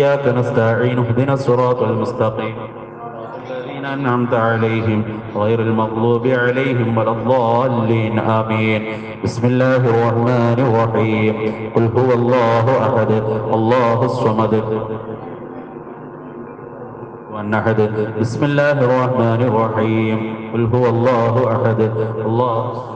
إياك نستعين اهدنا الصراط المستقيم. الذين أنعمت عليهم غير المغضوب عليهم ولا الضالين آمين. بسم الله الرحمن الرحيم. قل هو الله أحد الله الصمد. والنحد بسم الله الرحمن الرحيم. قل هو الله أحد الله الصمد.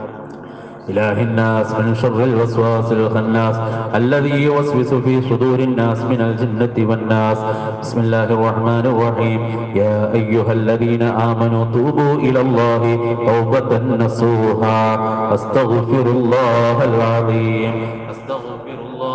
إله الناس من شر الوسواس الخناس الذي يوسوس في صدور الناس من الجنة والناس. بسم الله الرحمن الرحيم. يا أيها الذين آمنوا توبوا إلى الله توبة نصوحا. أستغفر الله العظيم. أستغفر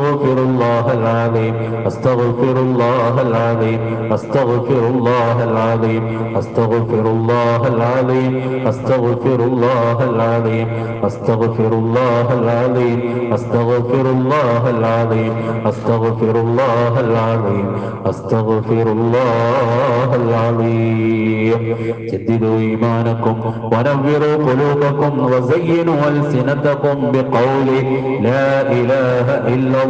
الله العظيم أستغفر الله العظيم أستغفر الله العظيم أستغفر الله العظيم أستغفر الله العظيم أستغفر الله العظيم أستغفر الله العظيم أستغفر الله العظيم أستغفر الله العظيم. جددوا إيمانكم ونوروا قلوبكم وزينوا ألسنتكم بقول لا إله إلا الله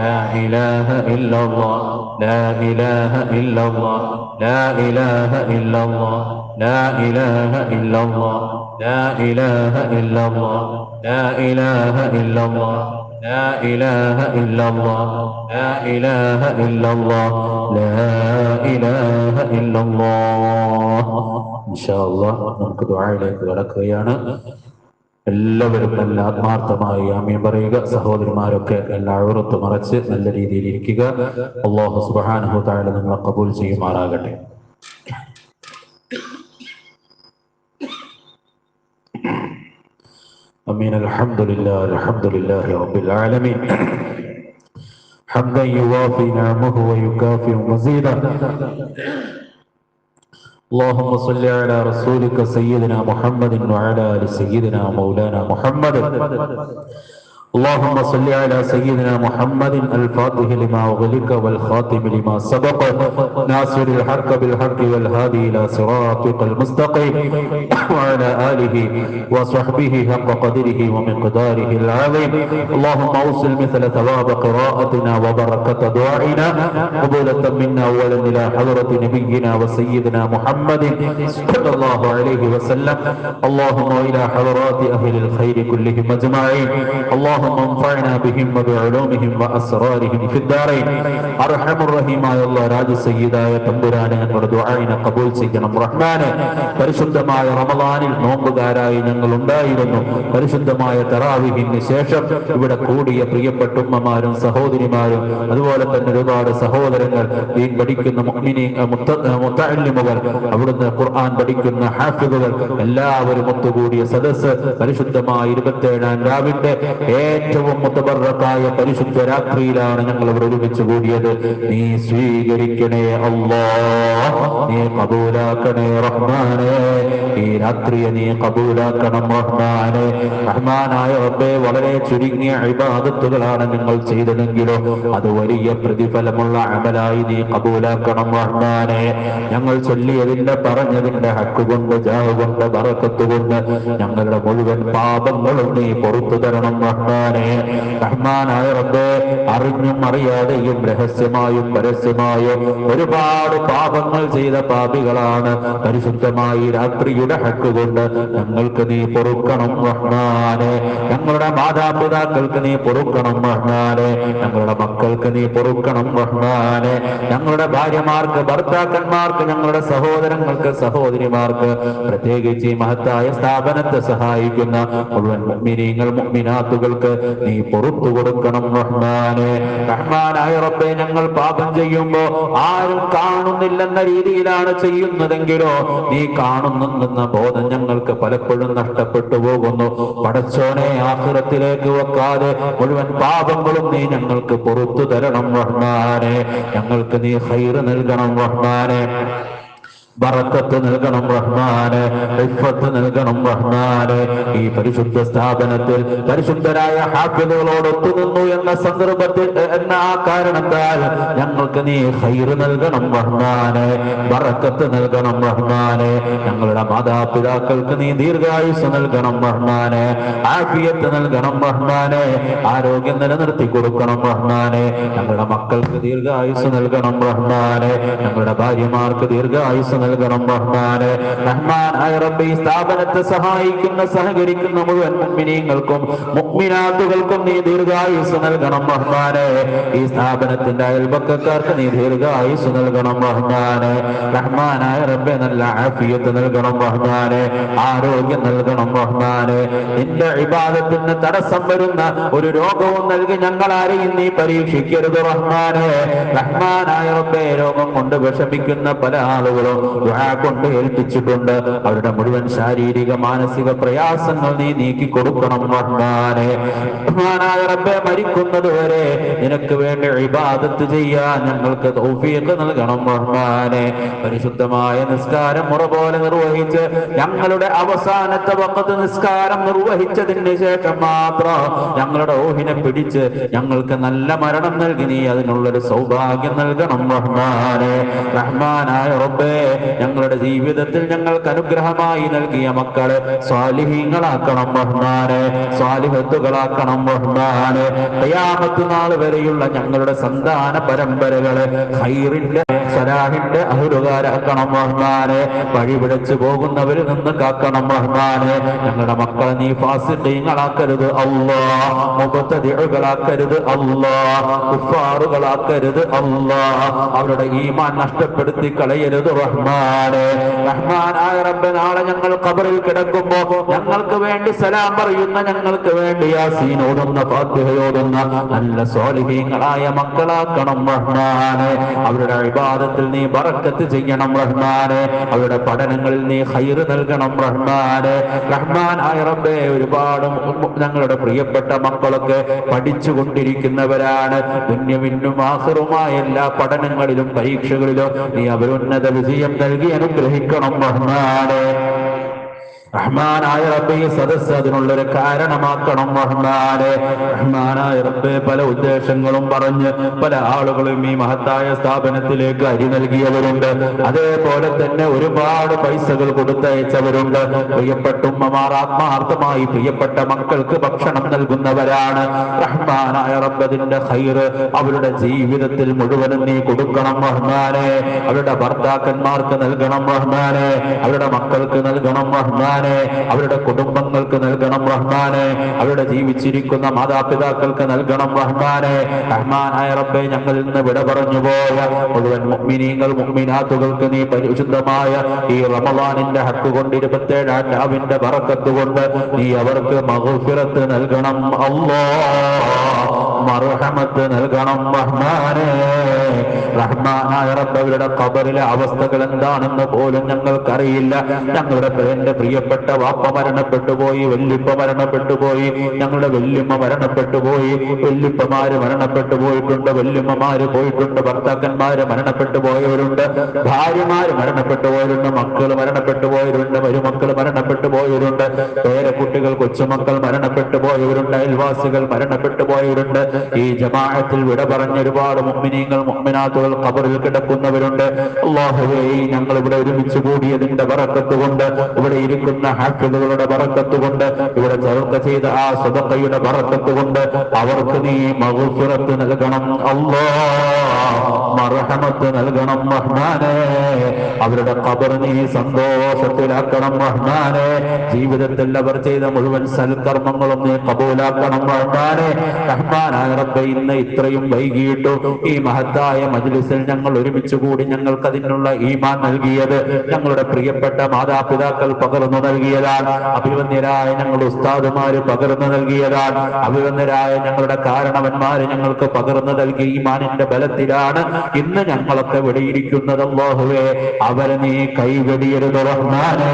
لا إله إلا الله لا إله إلا الله لا إله إلا الله لا إله إلا الله لا إله إلا الله لا إله إلا الله لا إله إلا الله لا إله إلا الله لا إله إلا الله إن شاء الله നമുക്ക് ദുആയിലേക്ക് കടക്കുകയാണ് എല്ലാവരും നല്ല ആത്മാർത്ഥമായി ആമീൻ പറയുക സഹോദരന്മാരൊക്കെ എല്ലാ അഴുറത്ത് മറച്ച് നല്ല രീതിയിൽ ഇരിക്കുക അള്ളാഹു സുബ്ഹാനഹു തആല നമ്മളെ കബൂൽ ചെയ്യുമാറാകട്ടെ أمين الحمد لله الحمد لله رب العالمين حمدا يوافي نعمه ويكافئ مزيدا اللهم صل على رسولك سيدنا محمد وعلى ال سيدنا مولانا محمد اللهم صل على سيدنا محمد الفاتح لما أغلق والخاتم لما سبق ناصر الحق بالحق والهادي إلى صراطك المستقيم وعلى آله وصحبه حق قدره ومقداره العظيم. اللهم أوصل مثل ثواب قراءتنا وبركة دعائنا قبولة منا أولا إلى حضرة نبينا وسيدنا محمد صلى الله عليه وسلم. اللهم إلى حضرات أهل الخير كلهم أجمعين. اللهم انفعنا بهم وبعلومهم وأسرارهم في الدارين أرحم الرحيم يا الله രാജ സയ്യിദായ തമ്പുരാനെ ഞങ്ങളുടെ ദുആഇനെ കബൂൽ ചെയ്യണം റഹ്മാനെ പരിശുദ്ധമായ റമദാനിൽ നോമ്പുകാരായി ഞങ്ങൾ ഉണ്ടായിരുന്നു പരിശുദ്ധമായ തറാവിഹിന് ശേഷം ഇവിടെ കൂടിയ പ്രിയപ്പെട്ട ഉമ്മമാരും സഹോദരിമാരും അതുപോലെ തന്നെ ഒരുപാട് സഹോദരങ്ങൾ ദീൻ പഠിക്കുന്ന മുഅ്മിനീ മുത്ത- മുത്തഅല്ലിമുകൾ അവിടുന്ന് ഖുർആൻ പഠിക്കുന്ന ഹാഫിദുകൾ എല്ലാവരും ഒത്തുകൂടിയ സദസ്സ് പരിശുദ്ധമായ ഇരുപത്തേഴാം രാവിന്റെ ഏറ്റവും മുത്തബറക്കായ പരിശുദ്ധ രാത്രിയിലാണ് ഞങ്ങൾ അവർ ഒരുമിച്ച് കൂടിയത്. നീ സ്വീകരിക്കണേ അല്ലാ നീ കബൂലാക്കണേ റഹ്മാനെ ഈ രാത്രിയെ നീ കബൂലാക്കണം റഹ്മാനെ. റഹ്മാനായ റബ്ബെ വളരെ ചുരുങ്ങിയ ഇബാദത്തുകളാണ് നിങ്ങൾ ചെയ്തതെങ്കിലോ അത് വലിയ പ്രതിഫലമുള്ള അമലായി നീ കബൂലാക്കണം റഹ്മാനെ. ഞങ്ങൾ ചൊല്ലിയതിന്റെ പറഞ്ഞതിന്റെ ഹക്ക് കൊണ്ട് ജാവ് കൊണ്ട് ഞങ്ങളുടെ മുഴുവൻ പാപങ്ങളും നീ പുറത്തു തരണം റഹ്മാനെ റഹ്മാനായ റബ്ബേ അറിഞ്ഞും അറിയാതെയും രഹസ്യമായും പരസ്യമായും ഒരുപാട് പാപങ്ങൾ ചെയ്ത പാപികളാണ് പരിശുദ്ധമായി രാത്രിയുടെ ഹക്ക് കൊണ്ട്. ഞങ്ങൾക്ക് നീ പൊറുക്കണം റഹ്മാനെ. ഞങ്ങളുടെ മാതാപിതാക്കൾക്ക് നീ പൊറുക്കണം റഹ്മാനെ. ഞങ്ങളുടെ മക്കൾക്ക് നീ പൊറുക്കണം റഹ്മാനെ. ഞങ്ങളുടെ ഭാര്യമാർക്ക് ഭർത്താക്കന്മാർക്ക് ഞങ്ങളുടെ സഹോദരങ്ങൾക്ക് സഹോദരിമാർക്ക് പ്രത്യേകിച്ച് ഈ മഹത്തായ സ്ഥാപനത്തെ സഹായിക്കുന്ന മുഴുവൻ മുഗ്മിനീങ്ങൾ മുഅ്മിനാത്തുകൾക്ക് നീ പുറത്തു കൊടുക്കണം റഹ്മാനെ. റഹ്മാനായ റബ്ബെ ഞങ്ങൾ പാപം ചെയ്യുമ്പോ ആരും കാണുന്നില്ലെന്ന രീതിയിലാണ് ചെയ്യുന്നതെങ്കിലോ നീ കാണുന്നുണ്ടെന്ന ബോധം ഞങ്ങൾക്ക് പലപ്പോഴും നഷ്ടപ്പെട്ടു പോകുന്നു. പടച്ചോനെ ആഹുരത്തിലേക്ക് വെക്കാതെ മുഴുവൻ പാപങ്ങളും നീ ഞങ്ങൾക്ക് പുറത്തു തരണം റഹ്മാനെ. ഞങ്ങൾക്ക് നീ ഹൈറ് നൽകണം റഹ്മാനെ. ബറക്കത്ത് നൽകണം റഹ്മാന് ഇഫത്ത് നൽകണം റഹ്മാന്. ഈ പരിശുദ്ധ സ്ഥാപനത്തിൽ പരിശുദ്ധരായ ഹാഫിലുകളോട് ഒത്തുനിന്നു എന്ന സന്ദർഭത്തിൽ എന്ന ആ കാരണത്താൽ ഞങ്ങൾക്ക് നീ ഹൈറ് നൽകണം റഹ്മാന് ബറക്കത്ത് നൽകണം റഹ്മാന്. ഞങ്ങളുടെ മാതാപിതാക്കൾക്ക് നീ ദീർഘായുസ് നൽകണം റഹ്മാന് ആഫിയത്ത് നൽകണം റഹ്മാന് ആരോഗ്യം നിലനിർത്തി കൊടുക്കണം റഹ്മാന്. ഞങ്ങളുടെ മക്കൾക്ക് ദീർഘായുസ് നൽകണം റഹ്മാന്. ഞങ്ങളുടെ ഭാര്യമാർക്ക് ദീർഘായുസ് നൽകണം റഹ്മാന്. റഹ്മാനായ റബ്ബി ഈ സ്ഥാപനത്തെ സഹായിക്കുന്ന സഹകരിക്കുന്ന മുഴുവൻ മുഅ്മിനീങ്ങൾക്കും മുഅ്മിനാത്തുകൾക്കും നീ ദീർഘായുസ് നൽകണം റഹ്മാന്. ഈ സ്ഥാപനത്തിന്റെ അയൽപക്കക്കാർക്ക് നീ ദീർഘായുസ് നൽകണം റഹ്മാന്. റഹ്മാനായ റബ്ബെ നല്ല ആഫിയത്ത് നൽകണം റഹ്മാന്. ആരോഗ്യം നൽകണം റഹ്മാന്. നിന്റെ ഇബാദത്തിന് തടസ്സം വരുന്ന ഒരു രോഗവും നൽകി ഞങ്ങൾ ആരെയും നീ പരീക്ഷിക്കരുത് റഹ്മാനെ. റഹ്മാനായ റബ്ബെ രോഗം കൊണ്ട് വിഷമിക്കുന്ന പല ആളുകളും ദുആ കൊണ്ട് ഏൽപ്പിച്ചിട്ടുണ്ട് അവരുടെ മുഴുവൻ ശാരീരിക മാനസിക പ്രയാസങ്ങൾ നീ നീക്കി കൊടുക്കണം മരിക്കുന്നത് വരെ നിനക്ക് വേണ്ടി ഇബാദത്ത് ചെയ്യാൻ ഞങ്ങൾക്ക് തൗഫീഖ് നൽകണം റഹ്മാനെ പരിശുദ്ധമായ നിസ്കാരം മുറ പോലെ നിർവഹിച്ച് ഞങ്ങളുടെ അവസാനത്തെ വക്കത്ത് നിസ്കാരം നിർവഹിച്ചതിന് ശേഷം മാത്രം ഞങ്ങളുടെ ഓഹിനെ പിടിച്ച് ഞങ്ങൾക്ക് നല്ല മരണം നൽകി നീ അതിനുള്ളൊരു സൗഭാഗ്യം നൽകണം റഹ്മാനെ റഹ്മാനായ റബ്ബേ ഞങ്ങളുടെ ജീവിതത്തിൽ ഞങ്ങൾക്ക് അനുഗ്രഹമായി നൽകിയ മക്കളെ സ്വാലിഹീങ്ങളാക്കണം ബഹുമാനെ സ്വാലിഹത്തുകളാക്കണം ബഹുമാനെ ഖിയാമത്ത് നാൾ വരെയുള്ള ഞങ്ങളുടെ സന്താന പരമ്പരകളെ ഹൈറിന്റെ സലാഹിന്റെ അഹുരുകാരാക്കണം ബഹുമാനെ വഴി പിടിച്ചു പോകുന്നവരിൽ നിന്ന് കാക്കണം ബഹുമാനെ ഞങ്ങളുടെ മക്കളെ നീ ഫാസിഡീങ്ങളാക്കരുത് അള്ളാ മുബത്തദികളാക്കരുത് അള്ളാ ഉഫാറുകളാക്കരുത് അള്ളാ അവരുടെ ഈമാൻ നഷ്ടപ്പെടുത്തി കളയരുത് റഹ്മാനെ റഹ്മാനായ റബ്ബ് നാളെ ഞങ്ങൾ കബറിൽ കിടക്കുമ്പോ ഞങ്ങൾക്ക് വേണ്ടി സലാം പറയുന്ന ഞങ്ങൾക്ക് വേണ്ടി യാസീൻ ഓതുന്ന ഫാത്തിഹയോതുന്ന നല്ല സ്വാലിഹീങ്ങളായ മക്കളാക്കണം റഹ്മാനെ. അവരുടെ ഇബാദത്തിൽ നീ ബറക്കത്ത് ചെയ്യണം റഹ്മാനെ. അവരുടെ പഠനങ്ങളിൽ നീ ഹൈറ് നൽകണം റഹ്മാനെ. റഹ്മാനായ റബ്ബേ ഒരുപാട് ഞങ്ങളുടെ പ്രിയപ്പെട്ട മക്കളൊക്കെ പഠിച്ചുകൊണ്ടിരിക്കുന്നവരാണ്. പുണ്യമിന്നും ആഹറുമായ എല്ലാ പഠനങ്ങളിലും പരീക്ഷകളിലും നീ അവരുന്നത വിജയം നൽകി അനുഗ്രഹിക്കണം റഹ്മാനെ റഹ്മാനായ റബ്ബെ ഈ സദസ് അതിനുള്ളൊരു കാരണമാക്കണം റഹ്മാനെ. റഹ്മാനായ റബ്ബെ പല ഉദ്ദേശങ്ങളും പറഞ്ഞ് പല ആളുകളും ഈ മഹത്തായ സ്ഥാപനത്തിലേക്ക് അരി നൽകിയവരുണ്ട്. അതേപോലെ തന്നെ ഒരുപാട് പൈസകൾ കൊടുത്തയച്ചവരുണ്ട്. പ്രിയപ്പെട്ട ഉമ്മമാർ ആത്മാർത്ഥമായി പ്രിയപ്പെട്ട മക്കൾക്ക് ഭക്ഷണം നൽകുന്നവരാണ്. റഹ്മാനായ റബ്ബതിന്റെ ഹൈറ് അവരുടെ ജീവിതത്തിൽ മുഴുവനും നീ കൊടുക്കണം റഹ്മാനെ. അവരുടെ ഭർത്താക്കന്മാർക്ക് നൽകണം റഹ്മാനെ. അവരുടെ മക്കൾക്ക് നൽകണം റഹ്മാനെ അവരുടെ കുടുംബങ്ങൾക്ക് നൽകണം റഹ്മാനെ അവരുടെ ജീവിച്ചിരിക്കുന്ന മാതാപിതാക്കൾക്ക് നൽകണം റഹ്മാനെ. റഹ്മാനായ റബ്ബെ ഞങ്ങളിൽ നിന്ന് വിട പറഞ്ഞു പോയ മുഴുവൻ മുഗ്മിനീങ്ങൾ മുഗ്മിനാത്തുകൾക്ക് നീ പരിശുദ്ധമായ ഈ റമദാനിന്റെ ഹക്ക് കൊണ്ട് ഇരുപത്തേഴാറ്റാവിന്റെ പറക്കത്തുകൊണ്ട് കൊണ്ട് നീ അവർക്ക് മഹുഫിറത്ത് നൽകണം. അല്ലാ മർഹമത്ത് നൽകണം റഹ്മാനെ റഹ്മാനായ റബ്ബവരുടെ കബറിലെ അവസ്ഥകൾ എന്താണെന്ന് പോലും ഞങ്ങൾക്കറിയില്ല. ഞങ്ങളുടെ എന്റെ പ്രിയപ്പെട്ട വാപ്പ മരണപ്പെട്ടു പോയി വല്യപ്പ മരണപ്പെട്ടു പോയി ഞങ്ങളുടെ വല്യമ്മ മരണപ്പെട്ടു പോയി വല്യപ്പമാര് മരണപ്പെട്ടു പോയിട്ടുണ്ട് വല്യമ്മമാര് പോയിട്ടുണ്ട് ഭർത്താക്കന്മാര് മരണപ്പെട്ടു പോയവരുണ്ട് ഭാര്യമാര് മരണപ്പെട്ടു പോയവരുണ്ട് മക്കൾ മരണപ്പെട്ടു പോയവരുണ്ട് മരുമക്കൾ മരണപ്പെട്ടു പോയവരുണ്ട് പേരക്കുട്ടികൾ കൊച്ചുമക്കൾ മരണപ്പെട്ടു പോയവരുണ്ട് അയൽവാസികൾ മരണപ്പെട്ടു പോയവരുണ്ട് ഈ ജമാഅത്തിൽ വിട പറഞ്ഞ ഒരുപാട് മുഅ്മിനീങ്ങൾ മുഅ്മിനാത്തുകൾ ഖബറിൽ കിടക്കുന്നവരുണ്ട്. അള്ളാഹുവേ ഞങ്ങൾ ഇവിടെ ഒരുമിച്ച് കൂടിയതിന്റെ വറക്കത്ത് കൊണ്ട് ഇവിടെ ഇരിക്കുന്ന ഹാക്കിളുകളുടെ വറക്കത്ത് കൊണ്ട് ഇവിടെ ചെറുക്ക ചെയ്ത ആ സ്വതക്കയുടെ വറക്കത്ത് കൊണ്ട് അവർക്ക് നീ മകുസുറത്ത് നൽകണം. അല്ലാ മർഹമത്ത് നൽകണം മഹ്മാനെ അവരുടെ ഖബർ നീ സന്തോഷത്തിലാക്കണം മഹ്മാനെ ജീവിതത്തിൽ അവർ ചെയ്ത മുഴുവൻ സൽക്കർമ്മങ്ങളും നീ കബൂലാക്കണം മഹ്മാനെ റഹ്മാനായ റബ്ബെ ഇന്ന് ഇത്രയും വൈകിയിട്ടു ഈ മഹത്തായ മജ്ലിസിൽ ഞങ്ങൾ ഒരുമിച്ച് കൂടി ഞങ്ങൾക്ക് അതിനുള്ള ഈമാൻ നൽകിയത് ഞങ്ങളുടെ പ്രിയപ്പെട്ട മാതാപിതാക്കൾ പകർന്നു നൽകിയതാണ്. അഭിവന്യരായ ഞങ്ങളുടെ ഉസ്താദുമാര് പകർന്നു നൽകിയതാണ്. അഭിവന്യരായ ഞങ്ങളുടെ കാരണവന്മാര് ഞങ്ങൾക്ക് പകർന്നു നൽകി ഈമാനിന്റെ ബലത്തിലാണ് ഇന്ന് ഞങ്ങളൊക്കെ വെടിയിരിക്കുന്നത്. ഇരിക്കുന്നത് അവരെ നീ കൈവെടിയരുത് റഹ്മാനേ.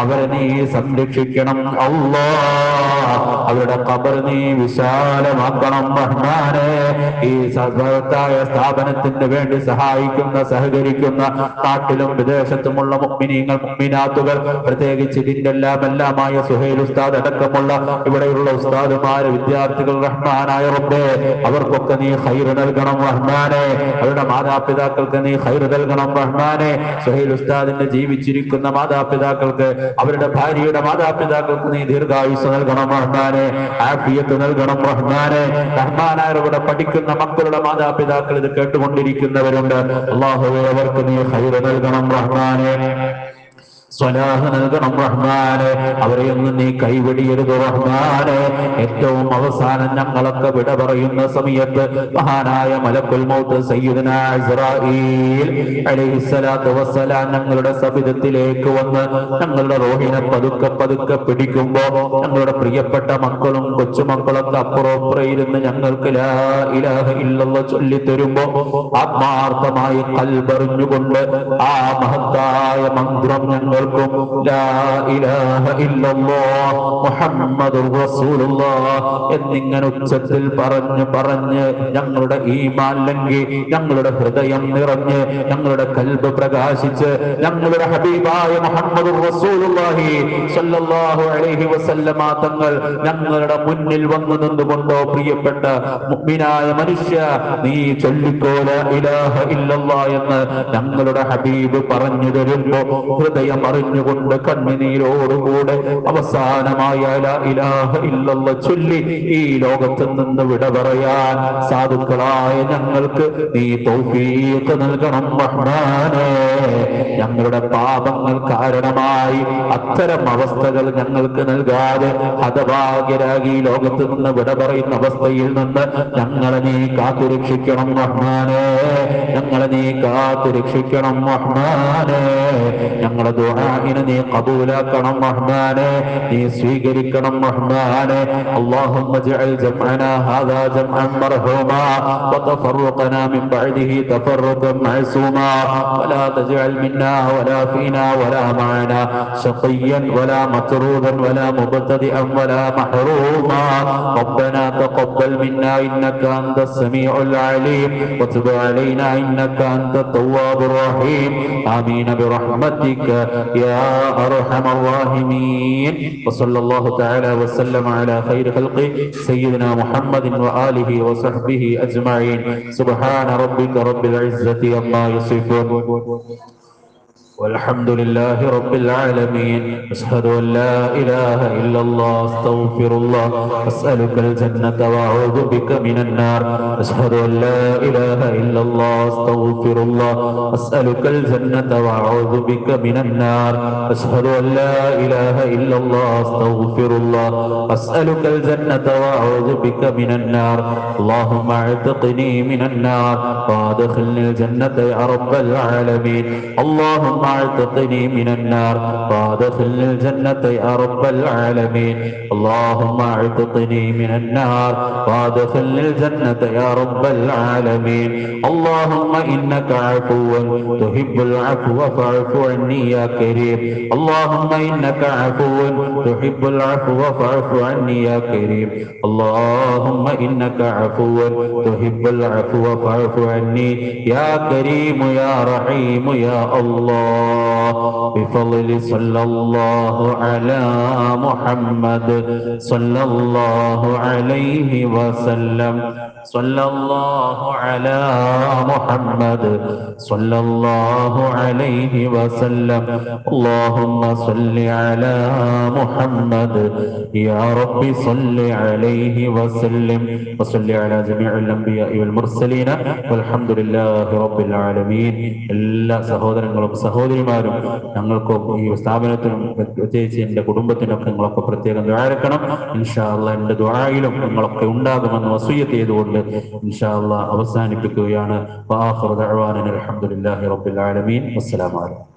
അവരെ നീ സംരക്ഷിക്കണം. അവരുടെ കബർ നീ വിശാലമാക്കണം റഹ്മാനെ ഈ സഹായ സ്ഥാപനത്തിന് വേണ്ടി സഹായിക്കുന്ന സഹകരിക്കുന്ന നാട്ടിലും വിദേശത്തുമുള്ള മുഗ്മിനീങ്ങൾ മുഗ്മിനാത്തുകൾ പ്രത്യേകിച്ച് ഇതിന്റെ എല്ലാം എല്ലാമായ സുഹേൽ ഉസ്താദ് അടക്കമുള്ള ഇവിടെയുള്ള ഉസ്താദുമാര് വിദ്യാർത്ഥികൾ റഹ്മാനായ റബ്ബേ അവർക്കൊക്കെ നീ ഹൈറ് നൽകണം റഹ്മാനെ. അവരുടെ മാതാപിതാക്കൾക്ക് നീ ഹൈറ് നൽകണം റഹ്മാനെ. സുഹേൽ ഉസ്താദിന്റെ ജീവിച്ചിരിക്കുന്ന മാതാപിതാക്കൾക്ക് അവരുടെ ഭാര്യയുടെ മാതാപിതാക്കൾക്ക് നീ ദീർഘായുസ് നൽകണം റഹ്മാനെ. ആഫിയത്ത് നൽകണം റഹ്മാനെ. റഹ്മാനായവരുടെ പഠിക്കുന്ന മക്കളുടെ മാതാപിതാക്കൾ ഇത് കേട്ടുകൊണ്ടിരിക്കുന്നവരുണ്ട്. അള്ളാഹുവെ അവർക്ക് നീ ഹൈര നൽകണം റഹ്മാനെ. സ്വലാഹ് നൽകണം റഹ്മാനെ. അവരെയൊന്നും നീ കൈവെടിയരുത് റഹ്മാനെ. ഏറ്റവും അവസാനം ഞങ്ങളൊക്കെ വിട പറയുന്ന സമയത്ത് മഹാനായ മലക്കുൽ മൗത്ത് സയ്യിദന ഞങ്ങളുടെ സബിതത്തിലേക്ക് വന്ന് ഞങ്ങളുടെ റോഹിനെ പതുക്കെ പതുക്കെ പിടിക്കുമ്പോ ഞങ്ങളുടെ പ്രിയപ്പെട്ട മക്കളും കൊച്ചുമക്കളൊക്കെ അപ്പുറപ്പുറം ഇരുന്ന് ഞങ്ങൾക്ക് ഇലാഹ ചൊല്ലി തരുമ്പോ ആത്മാർത്ഥമായി കൽപറിഞ്ഞുകൊണ്ട് ആ മഹത്തായ മന്ത്രം ഇല്ലല്ലാഹ് എന്നിങ്ങനെ ഉച്ചത്തിൽ പറഞ്ഞ് പറഞ്ഞ് ഞങ്ങളുടെ ഈമാൻ മാലങ്കി ഞങ്ങളുടെ ഹൃദയം നിറഞ്ഞ് ഞങ്ങളുടെ കൽബ് പ്രകാശിച്ച് ഞങ്ങളുടെ ഹബീബായ മുഹമ്മദ് റസൂലുള്ളാഹി അലൈഹി വസല്ലമ തങ്ങൾ ഞങ്ങളുടെ മുന്നിൽ വന്നു നിന്നുകൊണ്ടോ പ്രിയപ്പെട്ട മുഅ്മിനായ മനുഷ്യ നീ ചൊല്ലിക്കോല ഇലാഹ ഇല്ലല്ലാ എന്ന് ഞങ്ങളുടെ ഹബീബ് പറഞ്ഞു തരുമ്പോ ഹൃദയം അറിഞ്ഞുകൊണ്ട് കണ്ണുനീരോടുകൂടെ അവസാനമായ ചൊല്ലി ഈ ലോകത്ത് നിന്ന് വിട പറയാൻ സാധുക്കളായ ഞങ്ങൾക്ക് നീ തൗഫീഖ് നൽകണം റഹ്മാനേ ഞങ്ങളുടെ പാപങ്ങൾ കാരണമായി അത്തരം അവസ്ഥകൾ ഞങ്ങൾക്ക് നൽകാതെ ഹതഭാഗ്യരാകി ലോകത്ത് നിന്ന് വിട പറയുന്ന അവസ്ഥയിൽ നിന്ന് ഞങ്ങളെ നീ കാത്തുരക്ഷിക്കണം റഹ്മാനേ ഞങ്ങളെ നീ കാത്തുരക്ഷിക്കണം റഹ്മാനേ ഞങ്ങളുടെ ദുആഇനെ നീ കബൂലാക്കണം റഹ്മാനേ നീ സ്വീകരിക്കണം റഹ്മാനേ اللهم اجعل جمعنا هذا جمعا مرحوما وتفرقنا من بعده تفرقا معصوما ولا تجعل منا ولا فينا ولا معنا شقيا ولا مطرودا ولا مبتدئا ولا محروما ربنا تقبل منا انك انت السميع العليم وتب علينا انك انت التواب الرحيم امين برحمتك يا أرحم الراحمين. وصلى الله تعالى وسلم على خير خلقه سيدنا محمد وآله وصحبه أجمعين. سبحان ربك رب العزة عما يصفون. والحمد لله رب العالمين. أشهد أن لا إله إلا الله أستغفر الله أسألك الجنة وأعوذ بك من النار. أشهد أن لا إله إلا الله أستغفر الله أسألك الجنة وأعوذ بك من النار. أشهد أن لا إله إلا الله أستغفر الله أسألك الجنة وأعوذ بك من النار. اللهم اعتقني من النار وادخلني الجنة يا رب العالمين. اللهم اعتقني من النار. وادخلني الجنة يا رب العالمين. اللهم اعتقني من النار. وادخلني الجنة يا رب العالمين. اللهم إنك عفو تحب العفو فاعف عني يا كريم. اللهم إنك عفو تحب العفو فاعف عني يا كريم. اللهم إنك عفو تحب العفو فاعف عني يا كريم يا رحيم يا الله. Oh. بفضل صلى الله على محمد صلى الله عليه وسلم صلى الله على محمد صلى الله عليه وسلم اللهم صل على محمد يا رب صل عليه وسلم وصل على جميع الأنبياء والمرسلين والحمد لله رب العالمين എല്ലാ സഹോദരങ്ങളും സഹോദരിമാരും ഞങ്ങൾക്കും ഈ സ്ഥാപനത്തിനും പ്രത്യേകിച്ച് എന്റെ കുടുംബത്തിനൊക്കെ നിങ്ങളൊക്കെ പ്രത്യേകം ദ്വാരക്കണം ഇൻഷാല്ല എന്റെ ദ്വാരയിലും നിങ്ങളൊക്കെ ഉണ്ടാകുമെന്ന് വസൂയത്ത് ചെയ്തുകൊണ്ട് ഇൻഷാല്ല അവസാനിപ്പിക്കുകയാണ്. അലഹമുല്ലാ റബ്ബിൽ ആലമീൻ. അസ്സലാമു അലൈക്കും.